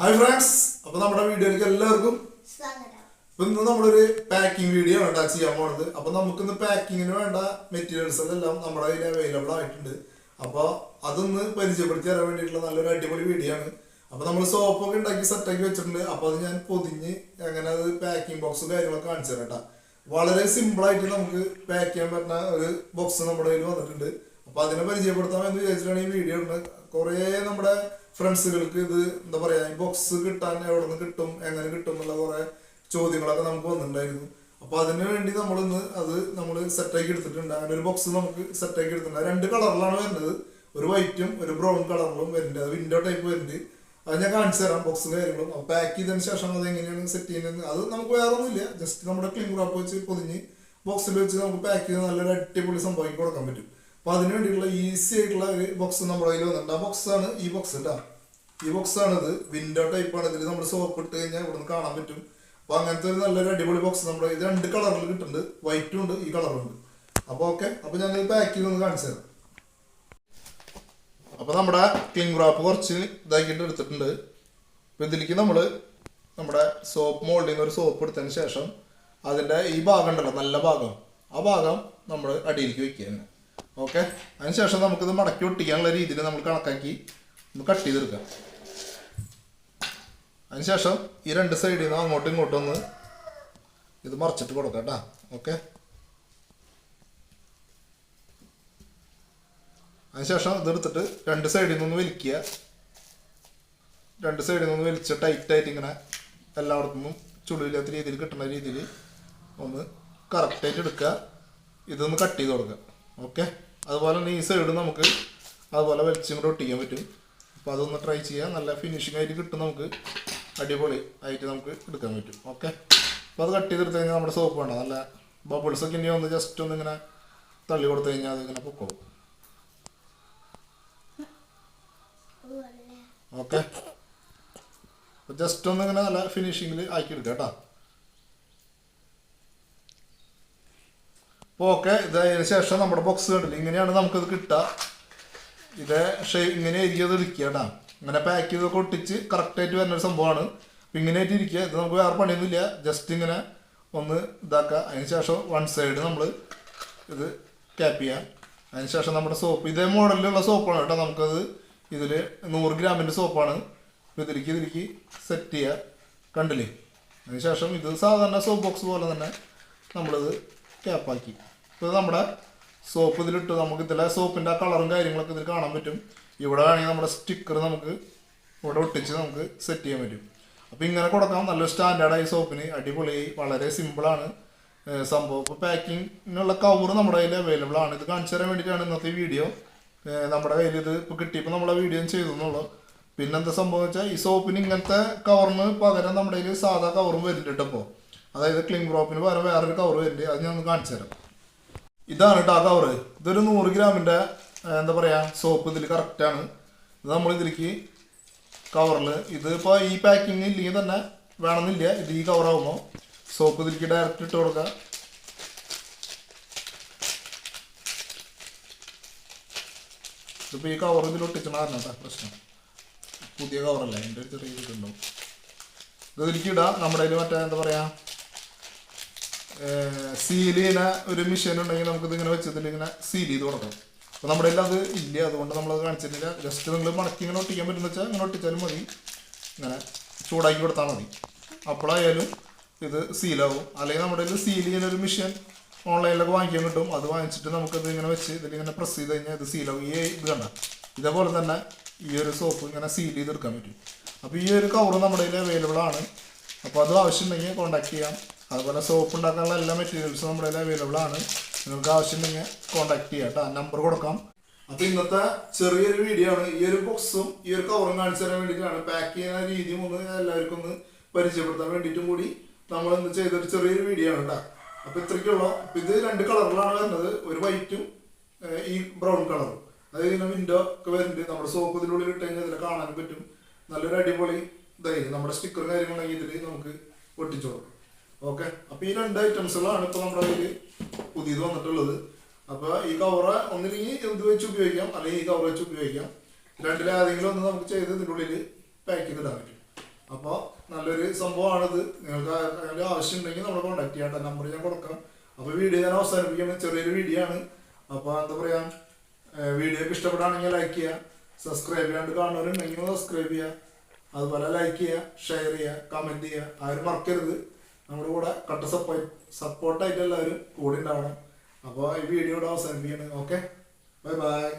Hi friends അപ്പൊ നമ്മുടെ വീഡിയോയിലേക്ക് എല്ലാവർക്കും അപ്പൊ ഇന്ന് നമ്മളൊരു പാക്കിംഗ് വീഡിയോ ആണ് ടാക്സ് ചെയ്യാൻ പോണത്. അപ്പൊ നമുക്കിന്ന് പാക്കിങ്ങിന് വേണ്ട മെറ്റീരിയൽസ് എല്ലാം നമ്മുടെ കയ്യിൽ അവൈലബിൾ ആയിട്ടുണ്ട്. അപ്പൊ അതൊന്ന് പരിചയപ്പെടുത്തി തരാൻ വേണ്ടിയിട്ടുള്ള നല്ലൊരു അടിപൊളി വീഡിയോ ആണ്. അപ്പൊ നമ്മൾ സോപ്പൊക്കെ ഉണ്ടാക്കി സെറ്റാക്കി വെച്ചിട്ടുണ്ട്. അപ്പൊ അത് ഞാൻ പൊതിഞ്ഞ് അങ്ങനെ അത് പാക്കിംഗ് ബോക്സും കാര്യങ്ങളൊക്കെ കാണിച്ചു തരാം വളരെ സിമ്പിളായിട്ട് നമുക്ക് പാക്ക് ചെയ്യാൻ പറ്റുന്ന ഒരു ബോക്സ് നമ്മുടെ കയ്യിൽ വന്നിട്ടുണ്ട്. അപ്പൊ അതിനെ പരിചയപ്പെടുത്താമെന്ന് വിചാരിച്ചിട്ടാണ് ഈ വീഡിയോ ഉണ്ട് കുറേ നമ്മുടെ ഫ്രണ്ട്സുകൾക്ക് ഇത് എന്താ പറയാ ഈ ബോക്സ് കിട്ടാൻ എവിടെ നിന്ന് കിട്ടും എങ്ങനെ കിട്ടും എന്നുള്ള കുറെ ചോദ്യങ്ങളൊക്കെ നമുക്ക് വന്നിട്ടുണ്ടായിരുന്നു. അപ്പൊ അതിനു വേണ്ടി നമ്മൾ ഇന്ന് അത് നമ്മൾ സെറ്റാക്കി എടുത്തിട്ടുണ്ട്. അങ്ങനെ ഒരു ബോക്സ് നമുക്ക് സെറ്റാക്കി എടുത്തിട്ടുണ്ട്. രണ്ട് കളറിലാണ് വരുന്നത്. ഒരു വൈറ്റും ഒരു ബ്രൗൺ കളറിലും വരുന്നുണ്ട്. അത് വിൻഡോ ടൈപ്പ് വരുന്നുണ്ട്. അത് ഞാൻ കാണിച്ചു തരാം ബോക്സും കാര്യങ്ങളും. അപ്പൊ പാക്ക് ചെയ്തതിന് ശേഷം അത് എങ്ങനെയാണ് സെറ്റ് ചെയ്യുന്നത് അത് നമുക്ക് വേറെ ഒന്നുമില്ല ജസ്റ്റ് നമ്മുടെ ക്ലീൻ റാപ്പ് വെച്ച് പൊതിഞ്ഞ് ബോക്സിൽ വെച്ച് നമുക്ക് പാക്ക് ചെയ്ത് നല്ലൊരു അടിപൊളി സംഭവിക്കാൻ പറ്റും. അപ്പൊ അതിന് വേണ്ടിയിട്ടുള്ള ഈസി ആയിട്ടുള്ള ഒരു ബോക്സ് നമ്മുടെ കയ്യിൽ വന്നിട്ടുണ്ട്. ആ ബോക്സ് ആണ് ഈ ബോക്സ് കേട്ടോ ഈ ബോക്സ് ആണ് ഇത് വിൻഡോ ടൈപ്പ് ആണ് ഇതിൽ നമ്മൾ സോപ്പ് ഇട്ട് കഴിഞ്ഞാൽ ഇവിടുന്ന് കാണാൻ പറ്റും. അപ്പോൾ അങ്ങനത്തെ ഒരു നല്ലൊരു അടിപൊളി ബോക്സ് നമ്മുടെ ഇത് രണ്ട് കളറിൽ കിട്ടുന്നുണ്ട്. വൈറ്റും ഉണ്ട് ഈ കളറും ഉണ്ട്. അപ്പോൾ ഓക്കെ അപ്പോൾ ഞങ്ങൾ പാക്ക് ചെയ്ത് ഒന്ന് കാണിച്ചു തരാം. അപ്പൊ നമ്മുടെ ക്ലിംഗ് റാപ്പ് കുറച്ച് ഇതാക്കിയിട്ട് എടുത്തിട്ടുണ്ട്. അപ്പോൾ ഇതിലേക്ക് നമ്മൾ നമ്മുടെ സോപ്പ് മോൾഡിൽ നിന്ന് ഒരു സോപ്പ് എടുത്തതിന് ശേഷം അതിന്റെ ഈ ഭാഗം ഉണ്ടല്ലോ നല്ല ഭാഗം. ആ ഭാഗം നമ്മൾ അടിയിലേക്ക് വെക്കുക തന്നെ ഓക്കെ അതിനുശേഷം നമുക്കിത് മടക്കി ഒട്ടിക്കാനുള്ള രീതിയിൽ നമ്മൾ കണക്കാക്കി ഒന്ന് കട്ട് ചെയ്തെടുക്കാം. അതിനുശേഷം ഈ രണ്ട് സൈഡിൽ നിന്ന് അങ്ങോട്ടും ഇങ്ങോട്ടും ഒന്ന് ഇത് മറച്ചിട്ട് കൊടുക്കാം കേട്ടോ ഓക്കെ അതിനുശേഷം ഇതെടുത്തിട്ട് രണ്ട് സൈഡിൽ നിന്ന് വലിക്കുക. രണ്ട് സൈഡിൽ നിന്ന് വലിച്ച് ടൈറ്റായിട്ട് ഇങ്ങനെ എല്ലായിടത്തുനിന്നും ചുളിവില്ലാത്ത രീതിയിൽ കിട്ടുന്ന രീതിയിൽ ഒന്ന് കറക്റ്റായിട്ട് എടുക്കുക. ഇതൊന്ന് കട്ട് ചെയ്ത് കൊടുക്കുക. ഓക്കെ അതുപോലെ തന്നെ ഈ സൈഡ് നമുക്ക് അതുപോലെ വലിച്ചും കൂടെ ഒട്ടിക്കാൻ പറ്റും. അപ്പോൾ അതൊന്ന് ട്രൈ ചെയ്യാം. നല്ല ഫിനിഷിംഗ് ആയിട്ട് കിട്ടും നമുക്ക്. അടിപൊളി ആയിട്ട് നമുക്ക് എടുക്കാൻ പറ്റും. ഓക്കെ അപ്പോൾ അത് കട്ട് ചെയ്ത് ചെയ്തെടുത്ത് കഴിഞ്ഞാൽ നമ്മുടെ സോപ്പ് വേണം. നല്ല ബബിൾസ് ഒക്കെ ഇനി ഒന്ന് ജസ്റ്റ് ഒന്ന് ഇങ്ങനെ തള്ളി കൊടുത്തു കഴിഞ്ഞാൽ അതിങ്ങനെ പൊക്കോളും. ഓക്കെ ജസ്റ്റ് ഒന്ന് ഇങ്ങനെ നല്ല ഫിനിഷിങ്ങിൽ ആക്കി എടുക്കാം കേട്ടോ. ഓക്കെ ഇതായതിനു ശേഷം നമ്മുടെ ബോക്സ് കണ്ടില്ല? ഇങ്ങനെയാണ് നമുക്കത് കിട്ടുക. ഇത് ഷേ ഇങ്ങനെ ആയിരിക്കും അത് ഇരിക്കുക കേട്ടോ. ഇങ്ങനെ പാക്ക് ചെയ്തൊക്കെ ഒട്ടിച്ച് കറക്റ്റായിട്ട് വരുന്ന ഒരു സംഭവമാണ്. അപ്പം ഇങ്ങനെ ആയിട്ട് ഇരിക്കുക. ഇത് നമുക്ക് വേറെ പണിയൊന്നുമില്ല. ജസ്റ്റ് ഇങ്ങനെ ഒന്ന് ഇതാക്കുക. അതിന് ശേഷം വൺ സൈഡ് നമ്മൾ ഇത് ക്യാപ്പ് ചെയ്യാം അതിന് ശേഷം നമ്മുടെ സോപ്പ് ഇതേ മോഡലിലുള്ള സോപ്പാണ് കേട്ടോ നമുക്കത് ഇതിൽ നൂറ് ഗ്രാമിന്റെ സോപ്പാണ് ഇതിലേക്ക് ഇതിലേക്ക് സെറ്റ് ചെയ്യുക. കണ്ടില്ലേ? അതിന് ശേഷം ഇത് സാധാരണ സോപ്പ് ബോക്സ് പോലെ തന്നെ നമ്മളിത് ക്യാപ്പാക്കി ഇത് നമ്മുടെ സോപ്പ് ഇതിലിട്ട് നമുക്ക് ഇതിലെ സോപ്പിന്റെ കളറും കാര്യങ്ങളൊക്കെ ഇതിൽ കാണാൻ പറ്റും. ഇവിടെ വേണമെങ്കിൽ നമ്മുടെ സ്റ്റിക്കർ നമുക്ക് ഇവിടെ ഒട്ടിച്ച് നമുക്ക് സെറ്റ് ചെയ്യാൻ പറ്റും. അപ്പോൾ ഇങ്ങനെ കൊടുക്കാം. നല്ലൊരു സ്റ്റാൻഡേർഡായി സോപ്പിന് അടിപൊളിയായി വളരെ സിമ്പിളാണ് സംഭവം. ഇപ്പോൾ പാക്കിങ്ങിനുള്ള കവർ നമ്മുടെ കയ്യിൽ അവൈലബിൾ ആണ്. ഇത് കാണിച്ചു തരാൻ വേണ്ടിയിട്ടാണ് ഇന്നത്തെ വീഡിയോ നമ്മുടെ കയ്യിൽ ഇത് ഇപ്പോൾ കിട്ടിയപ്പോൾ നമ്മളെ വീഡിയോ ചെയ്തു എന്നുള്ളൂ പിന്നെന്താ സംഭവം വെച്ചാൽ ഈ സോപ്പിന് ഇങ്ങനത്തെ കവറിന് പകരം നമ്മുടെ കയ്യിൽ സാധാ കവറും വരുന്നുണ്ട് ഇപ്പോൾ അതായത് ക്ലിംഗ് റോപ്പിന് പകരം വേറൊരു കവർ വരുന്നുണ്ട് അത് ഞാൻ ഒന്ന് കാണിച്ചു തരാം. ഇതാണ് കേട്ടോ ആ കവറ് ഇതൊരു നൂറ് ഗ്രാമിന്റെ എന്താ പറയുക സോപ്പ് ഇതിൽ കറക്റ്റാണ് ഇത് നമ്മൾ ഇതിലേക്ക് കവറിൽ ഇതിപ്പോൾ ഈ പാക്കിങ് ഇല്ലെങ്കിൽ തന്നെ വേണമെന്നില്ല. ഇത് ഈ കവറാകുമ്പോൾ സോപ്പ് ഇതിലേക്ക് ഡയറക്റ്റ് ഇട്ട് കൊടുക്കുക ഇതിപ്പോൾ ഈ കവർ ഇതിൽ ഒട്ടിച്ചണ കാരണം കേട്ടോ പ്രശ്നം. പുതിയ കവറല്ല എന്റെ ചെറിയ ഇതുണ്ടാവും ഇത് ഇതിലേക്ക് ഇടാം. നമ്മുടെ കയ്യിൽ മറ്റേ എന്താ പറയുക സീൽ ചെയ്യുന്ന ഒരു മെഷീൻ ഉണ്ടെങ്കിൽ നമുക്കിത് ഇങ്ങനെ വെച്ചതിൽ ഇങ്ങനെ സീൽ ചെയ്ത് കൊടുക്കാം. അപ്പോൾ നമ്മുടെ എല്ലാം അത് ഇല്ല. അതുകൊണ്ട് നമ്മളത് കാണിച്ചിട്ടില്ല. ജസ്റ്റ് നിങ്ങൾ മണക്കി ഇങ്ങനെ ഒട്ടിക്കാൻ പറ്റുന്ന വെച്ചാൽ ഇങ്ങനെ ഒട്ടിച്ചാലും മതി. ഇങ്ങനെ ചൂടാക്കി കൊടുത്താൽ മതി. അപ്പോഴായാലും ഇത് സീലാവും അല്ലെങ്കിൽ നമ്മുടെ കയ്യിൽ സീൽ ചെയ്യുന്ന ഒരു മെഷീൻ ഓൺലൈനിലൊക്കെ വാങ്ങിക്കാൻ കിട്ടും. അത് വാങ്ങിച്ചിട്ട് നമുക്കത് ഇങ്ങനെ വെച്ച് ഇതിലിങ്ങനെ പ്രസ് ചെയ്ത് കഴിഞ്ഞാൽ ഇത് സീലാവും ഈ ഇത് കണ്ട? ഇതേപോലെ തന്നെ ഈ ഒരു സോപ്പ് ഇങ്ങനെ സീൽ ചെയ്തെടുക്കാൻ പറ്റും. അപ്പോൾ ഈ ഒരു കവർ നമ്മുടെ കയ്യിൽ അവൈലബിൾ ആണ്. അപ്പോൾ അത് ആവശ്യമുണ്ടെങ്കിൽ കോൺടാക്ട് ചെയ്യാം. അതുപോലെ സോപ്പ് ഉണ്ടാക്കാനുള്ള എല്ലാ മെറ്റീരിയൽസും നമ്മുടെ കയ്യിൽ അവൈലബിൾ ആണ്. നിങ്ങൾക്ക് ആവശ്യമുണ്ടെങ്കിൽ കോൺടാക്ട് ചെയ്യാം കേട്ടോ. നമ്പർ കൊടുക്കാം. അപ്പോൾ ഇന്നത്തെ ചെറിയൊരു വീഡിയോ ആണ്. ഈ ഒരു ബോക്സും ഈ ഒരു കവറും കാണിച്ചു തരാൻ വേണ്ടിയിട്ടാണ് പാക്ക് ചെയ്യുന്ന രീതിയും ഒന്ന് എല്ലാവർക്കും ഒന്ന് പരിചയപ്പെടുത്താൻ വേണ്ടിയിട്ടും കൂടി നമ്മൾ ഇന്ന് ചെയ്തൊരു ചെറിയൊരു വീഡിയോ ആണ് കേട്ടോ. അപ്പോൾ ഇത്രയ്ക്കുള്ള ഇത് രണ്ട് കളറിലാണ് വരുന്നത്. ഒരു വൈറ്റും ഈ ബ്രൗൺ കളറും അതായത് ഇങ്ങനെ വിൻഡോ ഒക്കെ വരുന്നുണ്ട്. നമ്മുടെ സോപ്പ് ഇതിനുള്ളിൽ ഇട്ട് കഴിഞ്ഞാൽ ഇതിൽ കാണാനും പറ്റും. നല്ലൊരു അടിപൊളി ഇതായി നമ്മുടെ സ്റ്റിക്കർ കാര്യങ്ങളൊക്കെ ഇതിൽ നമുക്ക് ഒട്ടിച്ചു കൊടുക്കാം. ഓക്കെ. അപ്പൊ ഈ രണ്ട് ഐറ്റംസുകളാണ് ഇപ്പൊ നമ്മുടെ കയ്യിൽ പുതിയത് വന്നിട്ടുള്ളത്. അപ്പൊ ഈ കവറ് ഒന്നില്ലെങ്കിൽ എന്ത് വെച്ച് ഉപയോഗിക്കാം അല്ലെങ്കിൽ ഈ കവർ വെച്ച് ഉപയോഗിക്കാം. രണ്ടിലേതെങ്കിലും ഒന്ന് നമുക്ക് ചെയ്ത് ഇതിന്റെ ഉള്ളിൽ പാക്ക് ചെയ്തിടാൻ പറ്റും. അപ്പോൾ നല്ലൊരു സംഭവമാണിത്. നിങ്ങൾക്ക് അതിന്റെ ആവശ്യം ഉണ്ടെങ്കിൽ നമ്മളെ കോൺടാക്ട് ചെയ്യാം. നമ്പർ ഞാൻ കൊടുക്കാം. അപ്പോൾ വീഡിയോ ഞാൻ അവസാനിപ്പിക്കുന്ന ചെറിയൊരു വീഡിയോ ആണ്. അപ്പോൾ എന്താ പറയുക വീഡിയോ ഒക്കെ ഇഷ്ടപ്പെടുകയാണെങ്കിൽ ലൈക്ക് ചെയ്യുക. സബ്സ്ക്രൈബ് ചെയ്യാണ്ട് കാണുന്നവരുണ്ടെങ്കിൽ സബ്സ്ക്രൈബ് ചെയ്യുക. അതുപോലെ ലൈക്ക് ചെയ്യുക ഷെയർ ചെയ്യുക കമന്റ് ചെയ്യുക. ആരും മറക്കരുത്. നമ്മുടെ കൂടെ കട്ട സപ്പോർട്ട് സപ്പോർട്ടായിട്ട് എല്ലാവരും കൂടെ ഉണ്ടാവണം അപ്പോൾ ഈ വീഡിയോ ഇവിടെ അവസാനിപ്പിക്കുകയാണ് ഓക്കെ ബൈ ബൈ